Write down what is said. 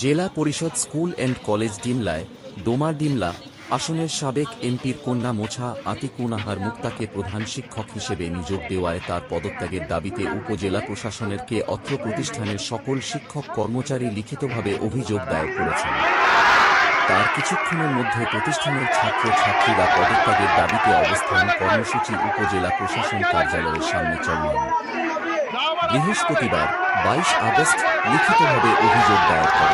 জেলা পরিষদ school and college ডিমলায় ডোমার ডিমলা আসনের সাবেক এমপির কন্যা মোছা আতিকুনাহার মুক্তাকে প্রধান শিক্ষক হিসেবে নিয়োগ দেওয়ায় তার পদত্যাগের দাবিতে উপজেলা প্রশাসনের কে অত্র প্রতিষ্ঠানের সকল শিক্ষক কর্মচারী লিখিতভাবে অভিযোগ দায়ের করেছেন। তার কিছুক্ষণের মধ্যে প্রতিষ্ঠানের ছাত্র ছাত্রীরা পদত্যাগের দাবিতে অবস্থান কর্মসূচি উপজেলা প্রশাসন কার্যালয়ের সামনে চললেন বৃহস্পতিবার বাইশ আগস্ট লিখিতভাবে অভিযোগ দায়ের করেন।